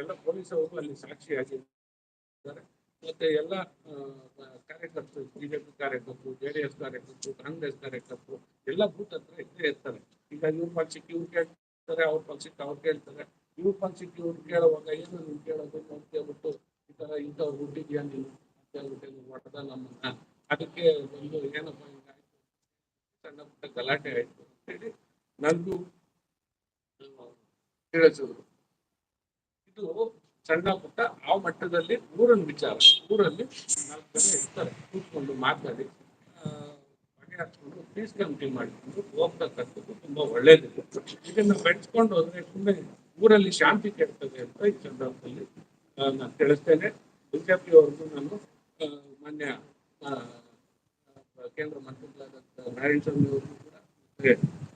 ಎಲ್ಲ ಪೊಲೀಸ್ ಅವರು ಅಲ್ಲಿ ಸಾಕ್ಷಿಯಾಗಿದ್ದಾರೆ. ಮತ್ತೆ ಎಲ್ಲ ಕಾರ್ಯಕರ್ತರು, ಬಿಜೆಪಿ ಕಾರ್ಯಕರ್ತರು ಜೆ ಡಿ ಎಸ್ ಕಾರ್ಯಕರ್ತರು, ಕಾಂಗ್ರೆಸ್ ಕಾರ್ಯಕರ್ತರು ಎಲ್ಲ ಬೂತ್ ಹತ್ರ ಇದ್ದೇ ಇರ್ತಾರೆ. ಈಗ ಇವ್ರ ಪಕ್ಷಕ್ಕೆ ಇವ್ರು ಕೇಳ್ತಾರೆ, ಅವ್ರ ಪಕ್ಷಕ್ಕೆ ಅವ್ರು ಕೇಳ್ತಾರೆ. ಇವ್ರ ಪಕ್ಷಕ್ಕೆ ಇವ್ರು ಕೇಳುವಾಗ ಏನು ನೀವು ಕೇಳೋದು ಅಂತ ಹೇಳ್ಬಿಟ್ಟು ಈ ತರ ಇಂಥವ್ರು ಹುಟ್ಟಿದ್ಯಾ ನೀನು ಅಂತ ಹೇಳ್ಬಿಟ್ಟು ಹೊಡೆದ ನಮ್ಮನ್ನ. ಅದಕ್ಕೆ ಒಂದು ಏನಪ್ಪ ಹಿಂಗಾಯ್ತು ಸಣ್ಣ ಪುಟ್ಟ ಗಲಾಟೆ ಆಯ್ತು ಅಂತೇಳಿ ನಂದು ತಿಳಿಸಿದ್ರು ಇದು ಸಣ್ಣ ಪುಟ್ಟ ಆ ಮಟ್ಟದಲ್ಲಿ ಊರನ್ನು ವಿಚಾರ ಊರಲ್ಲಿ ನಾಲ್ಕು ಜನ ಇರ್ತಾರೆ, ಕೂತ್ಕೊಂಡು ಮಾತಾಡಿ ಬಗೆಹರಿಸ್ಕೊಂಡು ಪೀಸ್ ಕಮಿಟಿ ಮಾಡಿಕೊಂಡು ಹೋಗ್ತಕ್ಕಂಥದ್ದು ತುಂಬಾ ಒಳ್ಳೇದಿದೆ. ಇದನ್ನ ಬೆಳೆಸ್ಕೊಂಡು ಹೋದ್ರೆ ಸುಮ್ಮನೆ ಊರಲ್ಲಿ ಶಾಂತಿ ಕೆಡ್ತದೆ ಅಂತ ಈ ಸಂದರ್ಭದಲ್ಲಿ ನಾನು ತಿಳಿಸ್ತೇನೆ. ಬಿಜೆಪಿ ಅವ್ರಿಗೂ ನಾನು ಮಾನ್ಯ ಕೇಂದ್ರ ಮಂತ್ರಿಗಳಾದಂಥ ನಾರಾಯಣ ಸ್ವಾಮಿ ಅವ್ರಿಗೂ ಕೂಡ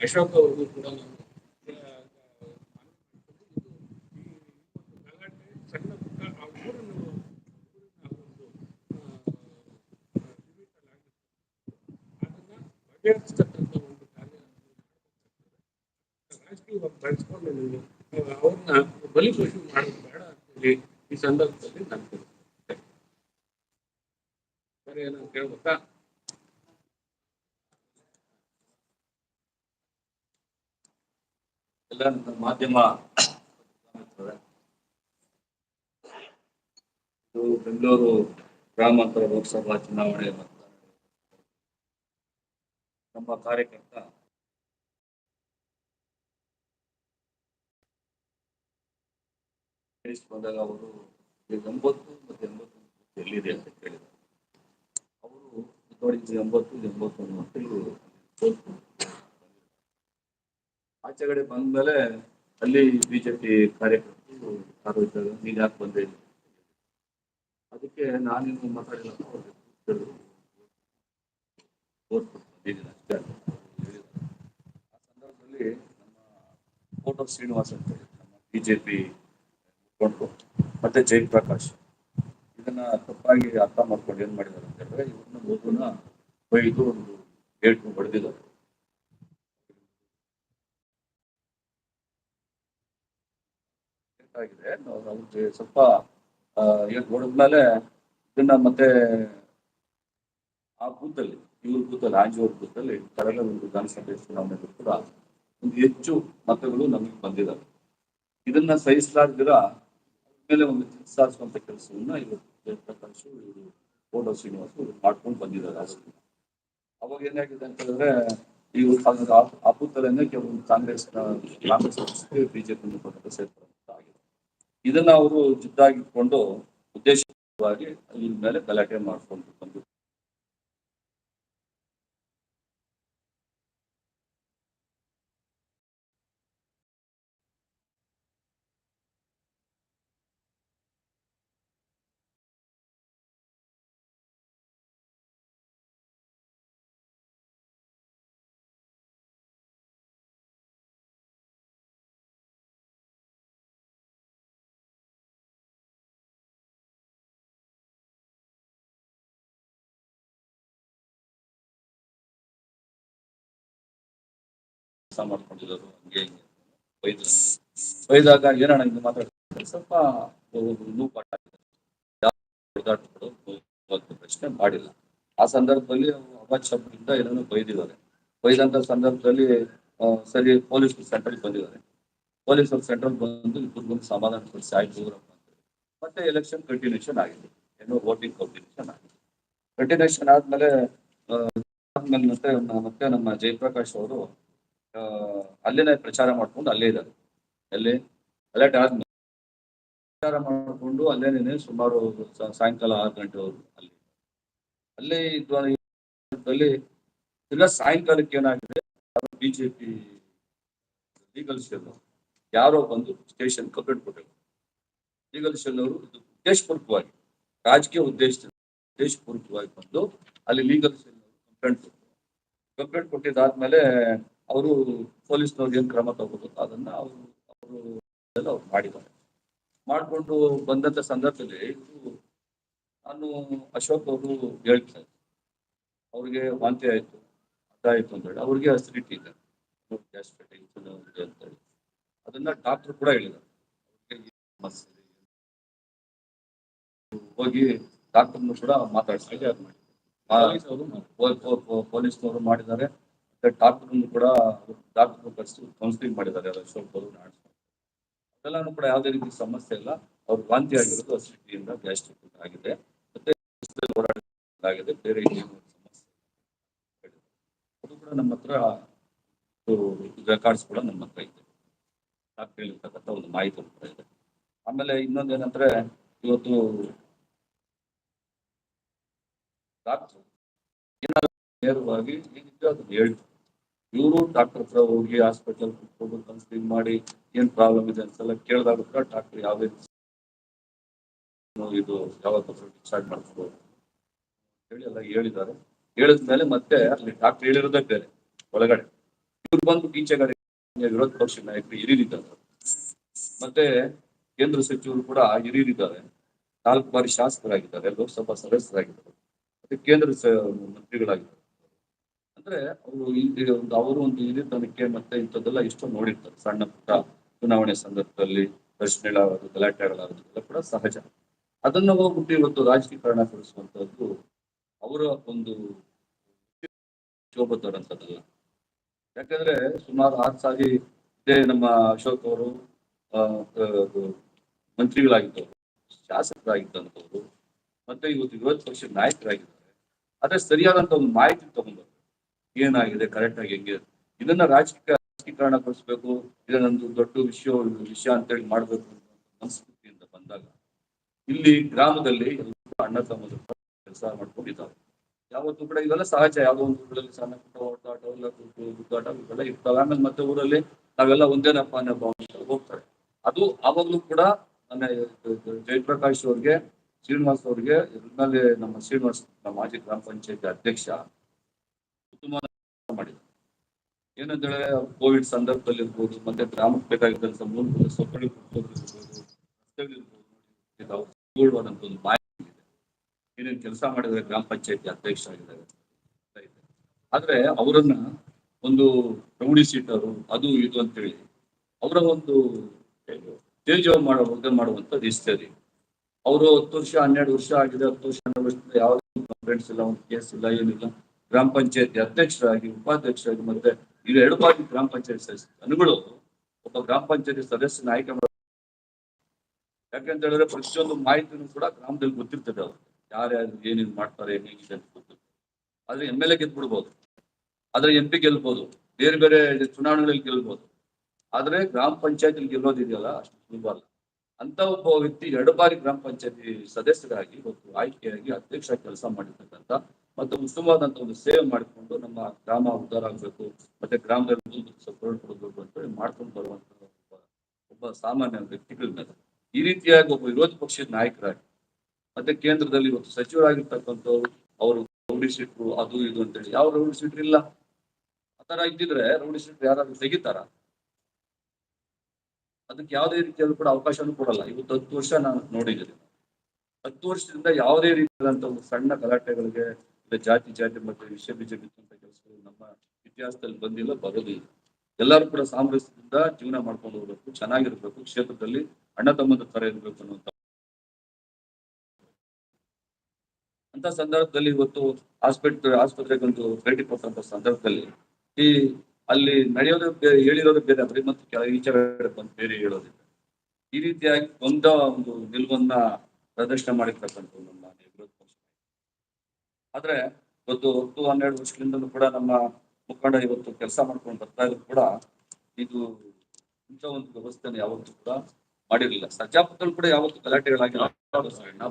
ಅಶೋಕ್ ಅವ್ರಿಗೂ ಕೂಡ ನಾನು ಆ, ಆ, ಮನವಿ ಮಾಡ್ತೀನಿ. ಇದು ಈ ಒಂದು ಗಲಾಟೆ ಸಣ್ಣ ಪುಟ್ಟ ಆ ಊರಿನ ಊರಿನ ಒಂದು ಆ, limit ಅಲ್ಲಿ ಆಗುತ್ತೆ. ಬಗೆಹರಿಸ್ತಕ್ಕಂಥ ಒಂದು ಕಾರ್ಯ ರಾಜಕೀಯ ಬಳಸ್ಕೊಂಡು ನೀವು ಅವ್ರನ್ನ ಬಲಿಪಶು ಮಾಡೋದು ಬೇಡ ಅಂತೇಳಿ ಈ ಸಂದರ್ಭದಲ್ಲಿ ನಾನು ಏನೋ ಕೇಳ್ಬೇಕಾ ಎಲ್ಲ ಮಾಧ್ಯಮ ಬೆಂಗಳೂರು ಗ್ರಾಮಾಂತರ ಲೋಕಸಭಾ ಚುನಾವಣೆ ಮತದಾನ ನಮ್ಮ ಕಾರ್ಯಕರ್ತ. ಬಂದಾಗ ಅವರು ಎಂಬತ್ತು ಮತ್ತೆ ಎಂಬತ್ತೊಂದು ಬೂತ್ ಎಲ್ಲಿದೆ ಅಂತ ಕೇಳಿದರು. ಅವರು ನೋಡಿ ಎಂಬತ್ತು ಇದು ಎಂಬತ್ತೊಂದು ಅಂತ. ಆಚೆಗಡೆ ಬಂದ್ಮೇಲೆ ಅಲ್ಲಿ ಬಿಜೆಪಿ ಕಾರ್ಯಕರ್ತರು ಯಾರು ನೀನ್ ಯಾಕೆ ಬಂದೆ ಅದಕ್ಕೆ ನಾನೇನು ಮಾತಾಡಿಲ್ಲ ಅಷ್ಟೇ. ಆ ಸಂದರ್ಭದಲ್ಲಿ ನಮ್ಮ ಫೋಟೋ ಶ್ರೀನಿವಾಸ್ ಅಂತ ಹೇಳಿ ನಮ್ಮ ಬಿಜೆಪಿ ಮುಖಂಡರು, ಮತ್ತೆ ಜಯಪ್ರಕಾಶ್, ಇದನ್ನ ತಪ್ಪಾಗಿ ಅರ್ಥ ಮಾಡ್ಕೊಂಡು ಏನ್ ಮಾಡಿದ್ದಾರೆ ಅಂತ ಹೇಳಿದ್ರೆ, ಇವ್ರನ್ನ ಒಬ್ಬನ ಬೈದು ಒಂದು ಗೇಟ್ ಹೊಡೆದಿದ್ದಾರೆ ಆಗಿದೆ ಅವ್ರಿಗೆ ಸ್ವಲ್ಪ ಹೊಡೆದ್ಮೇಲೆ ಇದನ್ನ ಮತ್ತೆ ಆ ಬೂತಲ್ಲಿ ಇವ್ರ ಬೂತಲ್ಲಿ ಆಂಜಿಯವ್ರ ಬೂತಲ್ಲಿ ಕಳೆದ ಒಂದು ವಿಧಾನಸಭೆ ಚುನಾವಣೆಗೂ ಕೂಡ ಒಂದು ಹೆಚ್ಚು ಮತಗಳು ನಮಗೆ ಬಂದಿದ್ದಾವೆ ಇದನ್ನ ಸಹಿಸಲಾರ್ದಿರ ಮೇಲೆ ಒಂದು ಸಾಧಿಸುವಂತ ಕೆಲಸವನ್ನ ಇವತ್ತು ಇವರು ಕೋಟ ಶ್ರೀನಿವಾಸ್ ಇವ್ರು ಮಾಡ್ಕೊಂಡು ಬಂದಿದ್ದಾರೆ ಅವಾಗ ಅವಾಗ ಏನಾಗಿದೆ ಅಂತ ಹೇಳಿದ್ರೆ ಆ ಅಪುತ್ತರನ್ನೇ ಕೆಲವೊಂದು ಕಾಂಗ್ರೆಸ್ ಕಾಂಗ್ರೆಸ್ ಬಿಜೆಪಿ ಮುಖಂಡರು ಸೇರ್ಪಡೆ ಆಗಿದೆ ಇದನ್ನ ಅವರು ಜಿದ್ದಾಗಿಟ್ಕೊಂಡು ಉದ್ದೇಶವಾಗಿ ಇದ್ರ ಮೇಲೆ ಗಲಾಟೆ ಮಾಡ್ಕೊಂಡು ಬಂದು ಕೆಲಸ ಮಾಡ್ಕೊಂಡಿರೋರು ಹಂಗೆ ಹಿಂಗೆ. ಒಯ್ದು ಬೈದಾಗ ಏನಣ್ಣ ಇದು ಮಾತಾಡ್ತಾರೆ ಸ್ವಲ್ಪ ಲೂಪ್ ಆಗಿದೆ. ಪ್ರಶ್ನೆ ಮಾಡಿಲ್ಲ. ಆ ಸಂದರ್ಭದಲ್ಲಿ ಅಪಶಬ್ದದಿಂದ ಏನೋ ಬೈದಿದ್ದಾರೆ. ಬೈದಂತ ಸಂದರ್ಭದಲ್ಲಿ ಸರಿ, ಪೊಲೀಸ್ ಸೆಂಟ್ರಲ್ ಬಂದಿದ್ದಾರೆ. ಪೊಲೀಸರು ಸೆಂಟ್ರಲ್ ಬಂದು ಇಬ್ಬರಿಗೊಂದು ಸಮಾಧಾನ ಪಡಿಸಿ, ಆಯ್ತು ಮತ್ತೆ ಎಲೆಕ್ಷನ್ ಕಂಟಿನ್ಯೂಷನ್ ಆಗಿದೆ. ಏನೋ ವೋಟಿಂಗ್ ಕಂಟಿನ್ಯೂಷನ್ ಆಗಿದೆ. ಕಂಟಿನ್ಯೂಷನ್ ಆದ್ಮೇಲೆ ಆದ್ಮೇಲೆ ಮತ್ತೆ ಮತ್ತೆ ನಮ್ಮ ಜಯಪ್ರಕಾಶ್ ಅವರು ಅಲ್ಲೇನೆ ಪ್ರಚಾರ ಮಾಡ್ಕೊಂಡು ಅಲ್ಲೇ ಇದ್ದಾರೆ ಅಲ್ಲಿ ಅಲರ್ಟ್ ಆದ್ಮೇಲೆ ಪ್ರಚಾರ ಮಾಡಿಕೊಂಡು ಅಲ್ಲೇನೆ ಸುಮಾರು ಸಾಯಂಕಾಲ ಆರು ಗಂಟೆವರೆಗೂ ಅಲ್ಲಿ. ಅಲ್ಲೇ ಇದ್ದಲ್ಲಿ ತಿರ್ಗಾ ಸಾಯಂಕಾಲಕ್ಕೆ ಏನಾಗಿದೆ? ಬಿಜೆಪಿ ಲೀಗಲ್ ಶೆಲ್ ಯಾರೋ ಬಂದು ಸ್ಟೇಷನ್ ಕಂಪ್ಲೇಂಟ್ ಕೊಟ್ಟರು ಲೀಗಲ್ ಶೆಲ್ ಅವರು ಉದ್ದೇಶಪೂರ್ವಕವಾಗಿ, ರಾಜಕೀಯ ಉದ್ದೇಶ ಉದ್ದೇಶಪೂರ್ವಕವಾಗಿ ಬಂದು ಅಲ್ಲಿ ಲೀಗಲ್ ಶೆಲ್ ಕಂಪ್ಲೇಂಟ್ ಕೊಟ್ಟರು ಕಂಪ್ಲೇಂಟ್ ಕೊಟ್ಟಿದ್ದಾದ್ಮೇಲೆ ಅವರು ಪೊಲೀಸ್ನವ್ರು ಏನ್ ಕ್ರಮ ತಗೋಬೇಕು? ಅದನ್ನ ಅವರು ಅವರು ಅವ್ರು ಮಾಡಿದ್ದಾರೆ. ಮಾಡಿಕೊಂಡು ಬಂದಂತ ಸಂದರ್ಭದಲ್ಲಿ ಇದು ನಾನು ಅಶೋಕ್ ಅವರು ಹೇಳ್ತಾರೆ ಅವ್ರಿಗೆ ವಾಂತಿ ಆಯ್ತು. ಅದಾಯ್ತು ಅಂತ ಹೇಳಿ ಅವ್ರಿಗೆ ಅಸಿಡಿಟಿ ಇದೆ. ಅಂತ ಹೇಳಿ ಅದನ್ನ ಡಾಕ್ಟರ್ ಕೂಡ ಹೇಳಿದ್ದಾರೆ. ಸಮಸ್ಯೆ ಹೋಗಿ ಡಾಕ್ಟರ್ನು ಕೂಡ ಮಾತಾಡ್ಸಿ ಪೊಲೀಸ್ನವರು ಮಾಡಿದ್ದಾರೆ. ಡಾಕ್ಟರ್ನು ಕೂಡ ಡಾಕ್ಟರ್ ಕರೆಸಿ ಕೌನ್ಸಿಲಿಂಗ್ ಮಾಡಿದ್ದಾರೆ ಅಶೋಕ್ ಅವರು ನಾಡ್ಸ್ ಅದೆಲ್ಲಾನು ಕೂಡ ಯಾವುದೇ ರೀತಿ ಸಮಸ್ಯೆ ಇಲ್ಲ. ಅವ್ರು ವಾಂತಿ ಆಗಿರೋದು ಅಸಿಡಿಟಿಯಿಂದ ಗ್ಯಾಸ್ಟ್ರಿಕ್ ಆಗಿದೆ. ಮತ್ತೆ ಓಡಾಡಿದೆ ಬೇರೆ ಸಮಸ್ಯೆ. ಅದು ಕೂಡ ನಮ್ಮ ಹತ್ರ ರೆಕಾರ್ಡ್ಸ್ ಕೂಡ ನಮ್ಮ ಹತ್ರ ಇದೆ. ಡಾಕ್ಟರ್ ಹೇಳಿರ್ತಕ್ಕಂಥ ಒಂದು ಮಾಹಿತಿ ಕೂಡ ಇದೆ. ಆಮೇಲೆ ಇನ್ನೊಂದೇನಂದ್ರೆ ಇವತ್ತು ಡಾಕ್ಟರ್ ಏನಾದ್ರು ನೇರವಾಗಿ ಹೇಳ್ತಾರೆ. ಇವರು ಡಾಕ್ಟರ್ ಹತ್ರ ಹೋಗಿ ಹಾಸ್ಪಿಟಲ್ ಕುತ್ಕೊಂಡು ಕನ್ಸಲ್ಟಿಂಗ್ ಮಾಡಿ ಏನ್ ಪ್ರಾಬ್ಲಮ್ ಇದೆ ಅಂತೆಲ್ಲ ಕೇಳಿದಾಗ ಕೂಡ ಡಾಕ್ಟರ್ ಯಾವ್ದೇ ಇದು ಯಾವತ್ತ ಡಿಸ್ಚಾರ್ಜ್ ಮಾಡ್ಕೋಬಹುದು ಹೇಳಿ ಎಲ್ಲ ಹೇಳಿದ್ದಾರೆ. ಹೇಳಿದ್ಮೇಲೆ ಮತ್ತೆ ಅಲ್ಲಿ ಡಾಕ್ಟರ್ ಹೇಳಿರೋದೇ ಬೇರೆ, ಒಳಗಡೆ. ಇವ್ರು ಬಂದು ಈಚೆಗಡೆ ವಿರೋಧ ಪಕ್ಷ ನಾಯಕರು ಹಿರಿದಿದ್ದಾರೆ ಮತ್ತೆ ಕೇಂದ್ರ ಸಚಿವರು ಕೂಡ ಹಿರಿದಿದ್ದಾರೆ ನಾಲ್ಕು ಬಾರಿ ಶಾಸಕರಾಗಿದ್ದಾರೆ, ಲೋಕಸಭಾ ಸದಸ್ಯರಾಗಿದ್ದಾರೆ. ಮತ್ತೆ ಕೇಂದ್ರ ಮಂತ್ರಿಗಳಾಗಿದ್ದಾರೆ. ಅಂದ್ರೆ ಅವರು ಇಲ್ಲಿ ಒಂದು ಅವರು ಒಂದು ಹಿರಿತನಕ್ಕೆ ಮತ್ತೆ ಇಂಥದ್ದೆಲ್ಲ ಇಷ್ಟು ನೋಡಿರ್ತಾರೆ. ಸಣ್ಣ ಪುಟ್ಟ ಚುನಾವಣೆ ಸಂದರ್ಭದಲ್ಲಿ ಪ್ರಶ್ನೆಗಳಾಗೋದು ಗಲಾಟೆಗಳಾಗೋದು ಎಲ್ಲ ಕೂಡ ಸಹಜ. ಅದನ್ನ ಹೋಗ್ಬಿಟ್ಟು ಇವತ್ತು ರಾಜಕೀಕರಣಗೊಳಿಸುವಂತದ್ದು ಅವರ ಒಂದು ಶೋಭತರಂತದಲ್ಲ ಯಾಕಂದ್ರೆ ಸುಮಾರು ಆರು ಸಾರಿ ಇದೇ ನಮ್ಮ ಅಶೋಕ್ ಅವರು ಮಂತ್ರಿಗಳಾಗಿದ್ದವರು, ಶಾಸಕರಾಗಿದ್ದಂಥವ್ರು, ಮತ್ತೆ ಇವತ್ತು ವಿರೋಧ ಪಕ್ಷದ ನಾಯಕರಾಗಿದ್ದಾರೆ. ಆದ್ರೆ ಸರಿಯಾದಂತ ಒಂದು ಮಾಹಿತಿ ತಗೊಂಡ್ಬರ್ಬೇಕು ಏನಾಗಿದೆ ಕರೆಕ್ಟ್ ಆಗಿ ಹೆಂಗೆ ಇದನ್ನ ರಾಜಕೀಯ ರಾಜಕೀಕರಣಗೊಳಿಸ್ಬೇಕು ಇದನ್ನೊಂದು ದೊಡ್ಡ ವಿಷಯ ವಿಷಯ ಅಂತೇಳಿ ಮಾಡ್ಬೇಕು ಸಂಸ್ಕೃತಿಯಿಂದ ಬಂದಾಗ ಇಲ್ಲಿ ಗ್ರಾಮದಲ್ಲಿ ಅಣ್ಣ ತಮ್ಮದ ಕೆಲಸ ಮಾಡ್ಕೊಂಡಿದ್ದಾರೆ. ಯಾವತ್ತೂ ಕೂಡ ಇವೆಲ್ಲ ಸಹಜ, ಯಾವುದೋ ಒಂದು ಊರಲ್ಲಿ ಸಣ್ಣ ಪುಟ್ಟ ಓಡಾಟ, ಎಲ್ಲ ಗುದ್ದಾಟ ಇವೆಲ್ಲ ಇರ್ತವೆ. ಆಮೇಲೆ ಮತ್ತೆ ಊರಲ್ಲಿ ನಾವೆಲ್ಲ ಒಂದೇನಪ್ಪ ಅನ್ನೋ ಭಾವನೆ ಹೋಗ್ತಾರೆ. ಅದು ಆವಾಗ್ಲೂ ಕೂಡ ನನ್ನ ಜಯಪ್ರಕಾಶ್ ಅವ್ರಿಗೆ, ಶ್ರೀನಿವಾಸ್ ಅವ್ರಿಗೆ, ಇದ್ಮೇಲೆ ನಮ್ಮ ಶ್ರೀನಿವಾಸ್, ನಮ್ಮ ಮಾಜಿ ಗ್ರಾಮ ಪಂಚಾಯತಿ ಅಧ್ಯಕ್ಷ ಮಾಡಿದ್ರು. ಏನಂತ ಹೇಳಿದ್ರೆ, ಕೋವಿಡ್ ಸಂದರ್ಭದಲ್ಲಿ ಇರ್ಬೋದು ಮತ್ತೆ ಗ್ರಾಮಕ್ಕೆ ಬೇಕಾಗಿದ್ದಂತ ಸೌಕರ್ಯ ಇರ್ಬೋದು ಮಾಹಿತಿ ಏನೇನು ಕೆಲಸ ಮಾಡಿದ್ರೆ ಗ್ರಾಮ ಪಂಚಾಯತಿ ಅಧ್ಯಕ್ಷ ಆಗಿದ್ದಾರೆ. ಆದ್ರೆ ಅವರನ್ನ ಒಂದು ರೌಡಿ ಸೀಟರು, ಅದು ಇದು ಅಂತೇಳಿ ಅವರ ಒಂದು ತೇಜವ ಮಾಡೋ ವರ್ಗ ಮಾಡುವಂತ ಇಷ್ಟರಿ ಅವರು ಹತ್ತು ವರ್ಷ, ಹನ್ನೆರಡು ವರ್ಷ ಆಗಿದೆ, ಹತ್ತು ವರ್ಷ, ಹನ್ನೆರಡು ವರ್ಷದಿಂದ ಯಾವುದೇ ಕಂಪ್ಲೇಂಟ್ಸ್ ಇಲ್ಲ ಒಂದು ಕೇಸ್ ಇಲ್ಲ, ಏನಿಲ್ಲ. ಗ್ರಾಮ ಪಂಚಾಯತಿ ಅಧ್ಯಕ್ಷರಾಗಿ, ಉಪಾಧ್ಯಕ್ಷರಾಗಿ ಮತ್ತೆ ಎರಡು ಬಾರಿ ಗ್ರಾಮ ಪಂಚಾಯತಿ ಸದಸ್ಯ. ಅನುಗಳು ಒಬ್ಬ ಗ್ರಾಮ ಪಂಚಾಯತಿ ಸದಸ್ಯನ ಆಯ್ಕೆ ಯಾಕಂತ ಹೇಳಿದ್ರೆ ಪ್ರತಿಯೊಂದು ಮಾಹಿತಿನೂ ಕೂಡ ಗ್ರಾಮದಲ್ಲಿ ಗೊತ್ತಿರ್ತದೆ ಅವ್ರು ಯಾರ್ಯಾರು ಏನೇನು ಮಾಡ್ತಾರೆ ಹೇಗಿದೆ ಅಂತ ಗೊತ್ತಿರ್ತದೆ ಆದ್ರೆ ಎಂ ಎಲ್ ಎ ಗೆದ್ಬಿಡ್ಬೋದು. ಆದ್ರೆ ಎಂ ಪಿ ಗೆಲ್ಬಹುದು ಬೇರೆ ಬೇರೆ ಚುನಾವಣೆಗಳಲ್ಲಿ ಗೆಲ್ಬಹುದು ಆದ್ರೆ ಗ್ರಾಮ ಪಂಚಾಯತಿ ಗೆಲ್ಲೋದಿದೆಯಲ್ಲ, ಅಷ್ಟು ಸುಲಭ ಅಂತ ಒಬ್ಬ ವ್ಯಕ್ತಿ ಎರಡು ಬಾರಿ ಗ್ರಾಮ ಪಂಚಾಯತಿ ಸದಸ್ಯರಾಗಿ ಇವತ್ತು ಆಯ್ಕೆಯಾಗಿ ಅಧ್ಯಕ್ಷ ಕೆಲಸ ಮಾಡಿರ್ತಕ್ಕಂಥ ಮತ್ತು ಉತ್ತಮವಾದಂತ ಒಂದು ಸೇವೆ ಮಾಡಿಕೊಂಡು ನಮ್ಮ ಗ್ರಾಮ ಉದ್ಧಾರ ಆಗ್ಬೇಕು, ಮತ್ತೆ ಗ್ರಾಮದಲ್ಲಿ ಸಪೋರ್ಟ್ ಕೊಡಬೇಕು ಅಂತ ಮಾಡ್ಕೊಂಡು ಬರುವಂತ ಒಬ್ಬ ಒಬ್ಬ ಸಾಮಾನ್ಯ ವ್ಯಕ್ತಿಗಳ ಮೇಲೆ. ಈ ರೀತಿಯಾಗಿ ಒಬ್ಬ ವಿರೋಧ ಪಕ್ಷದ ನಾಯಕರಾಗಿ, ಮತ್ತೆ ಕೇಂದ್ರದಲ್ಲಿ ಇವತ್ತು ಸಚಿವರಾಗಿರ್ತಕ್ಕಂಥವ್ರು, ಅವರು ರೌಡಿ ಶೀಟ್ರು ಅದು ಇದು ಅಂತೇಳಿ ಯಾವ ರೌಡಿ ಸೀಟ್ ಇಲ್ಲ. ಆತರ ಇದ್ದಿದ್ರೆ ರೌಡಿ ಸೀಟ್ ಯಾರಾದ್ರೂ ತೆಗಿತಾರ? ಅದಕ್ಕೆ ಯಾವುದೇ ರೀತಿಯಲ್ಲೂ ಕೂಡ ಅವಕಾಶನೂ ಕೊಡಲ್ಲ. ಇವತ್ತು ಹತ್ತು ವರ್ಷ ನಾನು ನೋಡಿದ್ದೀನಿ. ಹತ್ತು ವರ್ಷದಿಂದ ಯಾವುದೇ ರೀತಿಯಾದಂತಹ ಒಂದು ಸಣ್ಣ ಗಲಾಟೆಗಳಿಗೆ ಜಾತಿ ಜಾತಿ ಮತ್ತೆ ವಿಷಯ ಬೀಜ ಬಿತ್ತುವಂತ ಕೆಲಸಗಳು ನಮ್ಮ ಇತಿಹಾಸದಲ್ಲಿ ಬಂದಿಲ್ಲ, ಬರೋದಿಲ್ಲ. ಎಲ್ಲರೂ ಕೂಡ ಸಾಮರಸ್ಯದಿಂದ ಜೀವನ ಮಾಡ್ಕೊಂಡು ಹೋಗ್ಬೇಕು, ಚೆನ್ನಾಗಿರ್ಬೇಕು, ಕ್ಷೇತ್ರದಲ್ಲಿ ಅಣ್ಣ ತಮ್ಮದ ಕರೆ ಇರ್ಬೇಕು ಅನ್ನುವಂತ. ಅಂತ ಸಂದರ್ಭದಲ್ಲಿ ಇವತ್ತು ಆಸ್ಪತ್ರೆ ಆಸ್ಪತ್ರೆಗೊಂದು ಭೇಟಿ ಕೊಟ್ಟಂತ ಸಂದರ್ಭದಲ್ಲಿ ಈ ಅಲ್ಲಿ ನಡೆಯೋದು ಬೇರೆ ಹೇಳಿರೋದು ಬೇರೆ ಬರೀ ಮತ್ತೆ ಕೆಲವು ಈಚೆ ಬಂದು ಬೇರೆ ಹೇಳೋದಿಲ್ಲ. ಈ ರೀತಿಯಾಗಿ ಒಂದ ಒಂದು ನಿಲುವನ್ನ ಪ್ರದರ್ಶನ ಮಾಡಿರ್ತಕ್ಕಂಥ ನಮ್ಮ ವಿರೋಧ ಪಕ್ಷ ಆದ್ರೆ ಇವತ್ತು ಹತ್ತು, ಹನ್ನೆರಡು ವರ್ಷಗಳಿಂದಲೂ ಕೂಡ ನಮ್ಮ ಮುಖಂಡ ಇವತ್ತು ಕೆಲಸ ಮಾಡ್ಕೊಂಡು ಬರ್ತಾ ಇದ್ರು ಕೂಡ ಇದು ಇಂಥ ಒಂದು ವ್ಯವಸ್ಥೆನ ಯಾವತ್ತೂ ಕೂಡ ಮಾಡಿರಲಿಲ್ಲ. ಸಜ್ಜಾಪುರದಲ್ಲಿ ಕೂಡ ಯಾವತ್ತು ಗಲಾಟೆಗಳಾಗಿಲ್ಲ ಸಣ್ಣ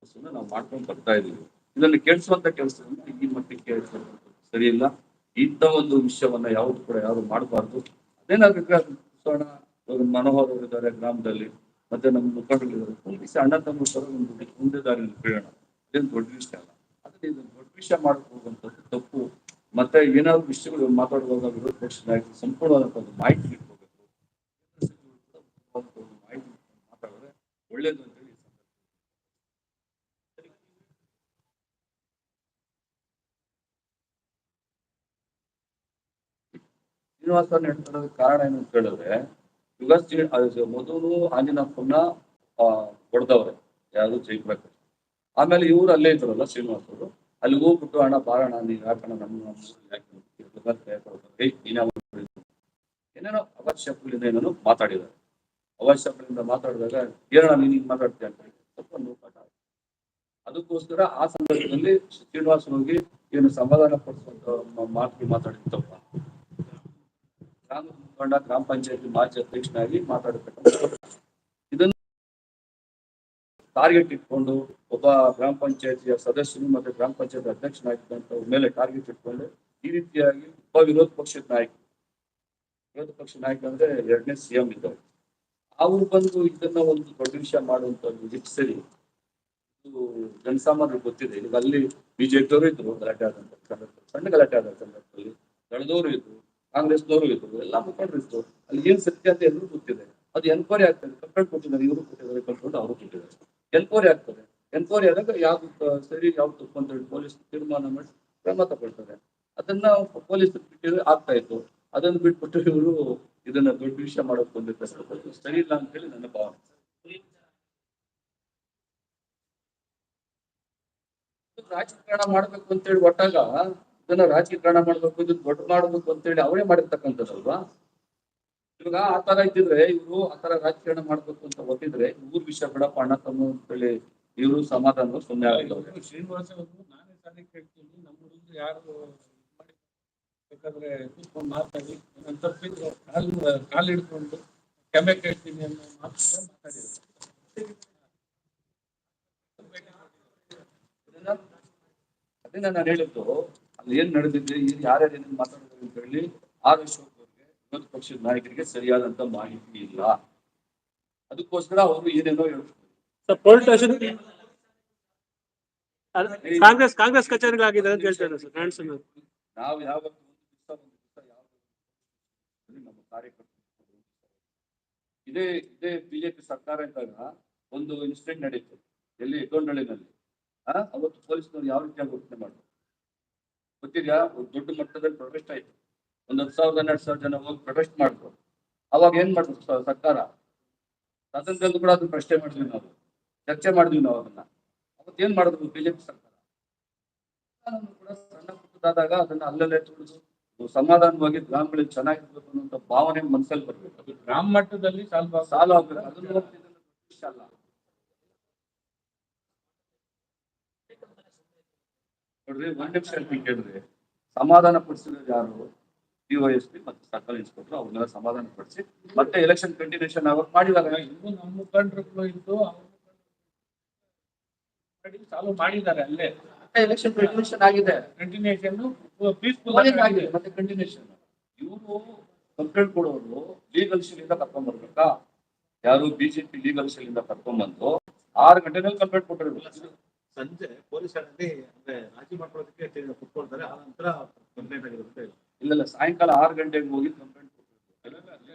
ಕೆಲಸವನ್ನ ನಾವು ಮಾಡ್ಕೊಂಡು ಬರ್ತಾ ಇದೀವಿ ಇದನ್ನು ಕೇಳಿಸುವಂತ ಕೆಲಸವನ್ನ ಈ ಮಟ್ಟಿಗೆ ಕೇಳಿಸುವಂತ ಸರಿ ಇಲ್ಲ ಇಂಥ ಒಂದು ವಿಷಯವನ್ನ ಯಾವ್ದು ಕೂಡ ಯಾರು ಮಾಡಬಾರ್ದು. ಅದೇನಾದ್ರೂ ಸೋಣ ಮನೋಹರ್ ಇದ್ದಾರೆ ಗ್ರಾಮದಲ್ಲಿ, ಮತ್ತೆ ನಮ್ಮ ಮುಖಂಡರಿದ್ದಾರೆ ಪೊಲೀಸ್ ಅಣ್ಣ ತಮ್ಮ ಸರ ಒಂದು ಮುಂದೆ ದಾರಿಯಲ್ಲಿ ಬೀಳೋಣ ಇದೇನು ದೊಡ್ಡ ವಿಷಯ ಅಲ್ಲ. ಆದ್ರೆ ಇದು ದೊಡ್ಡ ವಿಷಯ ಮಾಡಕ್ ಹೋಗುವಂಥದ್ದು ತಪ್ಪು. ಮತ್ತೆ ಏನಾದ್ರು ವಿಷಯಗಳು ಮಾತಾಡುವಾಗ ವಿರೋಧ ಪಕ್ಷದ ನಾಯಕರು ಸಂಪೂರ್ಣವಾದಂತ ಒಂದು ಮಾಹಿತಿ ಇಟ್ಕೋಬೇಕು ಮಾಹಿತಿ ಮಾತಾಡಿದ್ರೆ ಒಳ್ಳೇದು ಈ ಹೇಳ್ತಿರೋದಕ್ಕೆ ಕಾರಣ ಏನು ಅಂತ ಹೇಳಿದ್ರೆ ಯುಗ ಮೊದಲು ಆಂಜನಪ್ಪನ್ನ ಆ, ಹೊಡೆದವ್ರೆ, ಯಾರು ಜೈಪ್ರಕಾಶ್ ಆಮೇಲೆ ಇವ್ರು ಅಲ್ಲೇ ಇದ್ರಲ್ಲ ಶ್ರೀನಿವಾಸ ಅವರು. ಅಲ್ಲಿ ಹೋಗ್ಬಿಟ್ಟು, ಅಣ್ಣ ಬಾರಣ ನೀವು ಯಾಕಣ ನಮ್ಮ? ಏನೇನೋ ಅವಶ್ಯಕಗಳಿಂದ ಏನೇನೋ ಮಾತಾಡಿದ್ದಾರೆ. ಅವಶ್ಯಕಗಳಿಂದ ಮಾತಾಡಿದಾಗ ಏನಣ್ಣ ನೀನು ಹಿಂಗ್ ಮಾತಾಡ್ತೀಯ ಅಂತ ಸ್ವಲ್ಪ ನೋಪಾಟ ಅದಕ್ಕೋಸ್ಕರ ಆ ಸಂದರ್ಭದಲ್ಲಿ ಶ್ರೀನಿವಾಸ ಹೋಗಿ ಏನು ಸಮಾಧಾನ ಪಡಿಸುವಂತ ಮಾತಿಗೆ ಮಾತಾಡಿದ ತಪ್ಪ ಗ್ರಾಮದ ಮುಖಂಡ, ಗ್ರಾಮ ಪಂಚಾಯತಿ ಮಾಜಿ ಅಧ್ಯಕ್ಷನಾಗಿ ಮಾತಾಡಬೇಕಂತ ಇದನ್ನು ಟಾರ್ಗೆಟ್ ಇಟ್ಕೊಂಡು ಒಬ್ಬ ಗ್ರಾಮ ಪಂಚಾಯತಿಯ ಸದಸ್ಯರು ಮತ್ತೆ ಗ್ರಾಮ ಪಂಚಾಯತ್ ಅಧ್ಯಕ್ಷನಾಗಿದ್ದಂತ ಮೇಲೆ ಟಾರ್ಗೆಟ್ ಇಟ್ಕೊಂಡು ಈ ರೀತಿಯಾಗಿ ಒಬ್ಬ ವಿರೋಧ ಪಕ್ಷದ ನಾಯಕ, ವಿರೋಧ ಪಕ್ಷ ನಾಯಕ ಅಂದ್ರೆ ಎರಡನೇ ಸಿಎಂ ಇದ್ದವರು ಅವ್ರು ಬಂದು ಇದನ್ನ ಒಂದು ದೊಡ್ಡ ವಿಷಯ ಮಾಡುವಂತದ್ದು ಇದು ಸರಿ ಇದು ಗೊತ್ತಿದೆ. ಈಗ ಅಲ್ಲಿ ಬಿಜೆಪಿಯವರು ಇದ್ರು, ಗಲಾಟೆ ಆದಂತ ಸಣ್ಣ ಗಲಾಟೆ ಆದ ಸಂದರ್ಭದಲ್ಲಿ ದಳದವರು ಇದ್ರು ಕಾಂಗ್ರೆಸ್ನವರು ಇದ್ರು, ಎಲ್ಲ ಮುಖಂಡರು ಇದ್ರು. ಅಲ್ಲಿ ಏನ್ ಸತ್ಯ ಅಂತ ಎಲ್ಲರೂ ಗೊತ್ತಿದೆ. ಅದು ಎನ್ಕ್ವೈರಿ ಆಗ್ತದೆ. ಕಂಪ್ಲೇಂಟ್ ಕೊಟ್ಟಿದ್ದಾರೆ, ಇವರು ಕೊಟ್ಟಿದ್ದಾರೆ, ಕಂಪ್ಲೇಂಟ್ ಅವರು ಕೊಟ್ಟಿದ್ದಾರೆ. ಎನ್ಕ್ವೈರಿ ಆಗ್ತದೆ. ಎನ್ಕ್ವೈರಿ ಆದಾಗ ಯಾವ್ದು ಸರಿ ಯಾವ್ದು ತಪ್ಪು ಅಂತ ಹೇಳಿ ಪೊಲೀಸ್ ತೀರ್ಮಾನ ಮಾಡಿ ಕ್ರಮ ತಗೊಳ್ತಾರೆ. ಅದನ್ನ ಪೊಲೀಸ್ ಆಗ್ತಾ ಇತ್ತು. ಅದನ್ನ ಬಿಟ್ಬಿಟ್ಟು ಇವರು ಇದನ್ನ ದೊಡ್ಡ ವಿಷಯ ಮಾಡೋಕೆ ಬಂದಿರ್ತಾರೆ ಸರಿ ಇಲ್ಲ ಅಂತ ಹೇಳಿ ನನ್ನ ಭಾವನೆ. ರಾಜಕಾರಣ ಮಾಡ್ಬೇಕು ಅಂತ ಹೇಳಿ ಒಟ್ಟಾಗ ಇದನ್ನ ರಾಜಕೀಕರಣ ಮಾಡ್ಬೇಕು ಇದನ್ನ ದೊಡ್ಡ ಮಾಡ್ಬೇಕು ಅಂತೇಳಿ ಅವರೇ ಮಾಡಿರ್ತಕ್ಕಂಥದ್ದಲ್ವಾ? ಇವಾಗ ಆ ತರ ಇದ್ದಿದ್ರೆ ಇವರು ಆ ತರ ರಾಜಕಾರಣ ಮಾಡ್ಬೇಕು ಅಂತ ಒತ್ತಿದ್ರೆ ಊರ್ ವಿಷಯ ಬಿಡಪ್ಪ ಅಣ್ಣ ತಮ್ಮ ಅಂತೇಳಿ ಇವರು ಸಮಾಧಾನ ಸುಮ್ಮನೆ ಆಗಿಲ್ಲ. ಶ್ರೀನಿವಾಸ ನಾನೇ ತಾನೇ ಕೇಳ್ತೀನಿ ನಮ್ಮ ಯಾರು ಬೇಕಾದ್ರೆ ಕೂತ್ಕೊಂಡು ಮಾತಾಡಿ ನನ್ನ ತಪ್ಪಿದ್ರೆ ಕಾಲು ಕಾಲು ಹಿಡ್ಕೊಂಡು ಕೆಮ್ಮೆ ಕೇಳ್ತೀನಿ ಅನ್ನೋ ಮಾತನ್ನ ಮಾತಾಡಿದ್ರು. ಅದನ್ನ ನಾನು ಹೇಳಿದ್ದು ಅಲ್ಲಿ ಏನ್ ನಡೆದಿದೆ ಏನು ಯಾರ್ಯಾರು ಏನೇನು ಮಾತಾಡಿದ್ರು ಅಂತ ಹೇಳಿ ಆರ್ ಅಶೋಕ್ ಅವರಿಗೆ ವಿರೋಧ ಪಕ್ಷದ ನಾಯಕರಿಗೆ ಸರಿಯಾದಂತ ಮಾಹಿತಿ ಇಲ್ಲ. ಅದಕ್ಕೋಸ್ಕರ ಅವರು ಏನೇನೋ ಹೇಳ್ತಾರೆ. ಕಾಂಗ್ರೆಸ್ ಕಾಂಗ್ರೆಸ್ ಕಚೇರಿಗಳಾಗಿದೆ ಅಂತ ಹೇಳ್ತಾರೆ ಸರ್ ಕಾಣಿಸ್ ನಾವು ಯಾವ ನಮ್ಮ ಕಾರ್ಯಕರ್ತರು ಇದೇ ಇದೇ ಬಿಜೆಪಿ ಸರ್ಕಾರ ಇದ್ದಾಗ ಒಂದು ಇನ್ಸಿಡೆಂಟ್ ನಡೀತು ಎಲ್ಲಿ ಆ ಅವತ್ತು ಪೊಲೀಸ್ನವ್ರು ಯಾವ ರೀತಿಯಾಗಿ ವರ್ತನೆ ಮಾಡಿದ್ರು? ಗೊತ್ತಿದ್ಯಾ? ದೊಡ್ಡ ಮಟ್ಟದಲ್ಲಿ ಪ್ರೊಟೆಸ್ಟ್ ಆಯ್ತು. ಒಂದ್ ಹತ್ತು ಸಾವಿರದ ಹನ್ನೆರಡು ಸಾವಿರ ಜನ ಹೋಗಿ ಪ್ರೊಟೆಸ್ಟ್ ಮಾಡಿದ್ರು. ಅವಾಗ ಏನ್ ಮಾಡಿದ್ರು ಸರ್ಕಾರ? ಸದನದಲ್ಲೂ ಕೂಡ ಅದನ್ನ ಪ್ರಶ್ನೆ ಮಾಡಿದ್ವಿ ನಾವು. ಚರ್ಚೆ ಮಾಡಿದ್ವಿ ನಾವು ಅದನ್ನ. ಅವತ್ತು ಏನ್ ಮಾಡಿದ್ರು ಬಿಜೆಪಿ ಸರ್ಕಾರ? ಕೂಡ ಸಣ್ಣ ಪುಟ್ಟದಾದಾಗ ಅದನ್ನ ಅಲ್ಲಲ್ಲೇ ತುಳಿದು ಸಮಾಧಾನವಾಗಿ ಗ್ರಾಮಗಳಲ್ಲಿ ಚೆನ್ನಾಗಿರ್ಬೇಕು ಅನ್ನೋ ಭಾವನೆ ಮನಸ್ಸಲ್ಲಿ ಬರ್ಬೇಕು. ಅದು ಗ್ರಾಮ ಮಟ್ಟದಲ್ಲಿ ಸಾಲ್ವ್ ಸಾಲ ಆಗ್ಬೇಕು. ಅದನ್ನ ಅಲ್ಲ ನೋಡ್ರಿ ಒಂದ್ ನಿಮಿಷ ಹೇಳ್ತೀನಿ ಕೇಳ್ರಿ ಸಮಾಧಾನ ಪಡಿಸಿರೋದು ಯಾರು? ಡಿವೈಎಸ್ಪಿ ಮತ್ತೆ ಸರ್ಕಲ್ ಇನ್ಸ್ಪೆಕ್ಟರ್ ಅವ್ರನ್ನೆಲ್ಲ ಸಮಾಧಾನ ಪಡಿಸಿ ಮತ್ತೆ ಎಲೆಕ್ಷನ್ ಕಂಟಿನ್ಯೂಷನ್ ಅವ್ರು ಮಾಡಿದಾಗ ಇನ್ನು ನಮ್ಮ ಮುಖಂಡರುಗಳು ಇದ್ದು ಚಾಲು ಮಾಡಿದ್ದಾರೆ ಅಲ್ಲೇ. ಎಲೆಕ್ಷನ್ ಕಂಟಿನ್ಯೂಷನ್ ಆಗಿದೆ. ಕಂಟಿನ್ಯೂಷನ್ ಪೀಸ್ಫುಲ್ ಆಗಿದೆ. ಮತ್ತೆ ಕಂಟಿನ್ಯೂಷನ್. ಇವರು ಕಂಪ್ಲೇಂಟ್ ಕೊಡೋರು ಲೀಗಲ್ ಶೀಲಿಂದ ಕರ್ಕೊಂಡ್ ಬರ್ಬೇಕಾ? ಯಾರು ಬಿಜೆಪಿ ಲೀಗಲ್ ಶೀಲಿಂದ ಕರ್ಕೊಂಡ್ ಬಂದು ಆರು ಗಂಟೆನಲ್ಲಿ ಕಂಪ್ಲೇಂಟ್ ಕೊಟ್ಟಿರ್ಬೇಕು ಸಂಜೆ ಪೊಲೀಸರಲ್ಲಿ ಅಂದ್ರೆ ರಾಜಿ ಮಾಡ್ಕೊಳ್ಳೋದಕ್ಕೆ ಕೊಟ್ಕೊಳ್ತಾರೆ ಕುತ್ಕೊಳ್ತಾರೆ. ಆ ನಂತರ ಕಂಪ್ಲೇಂಟ್ ಆಗಿರುತ್ತೆ ಇಲ್ಲ ಸಾಯಂಕಾಲ ಆರು ಗಂಟೆಗೆ ಹೋಗಿ ಕಂಪ್ಲೇಂಟ್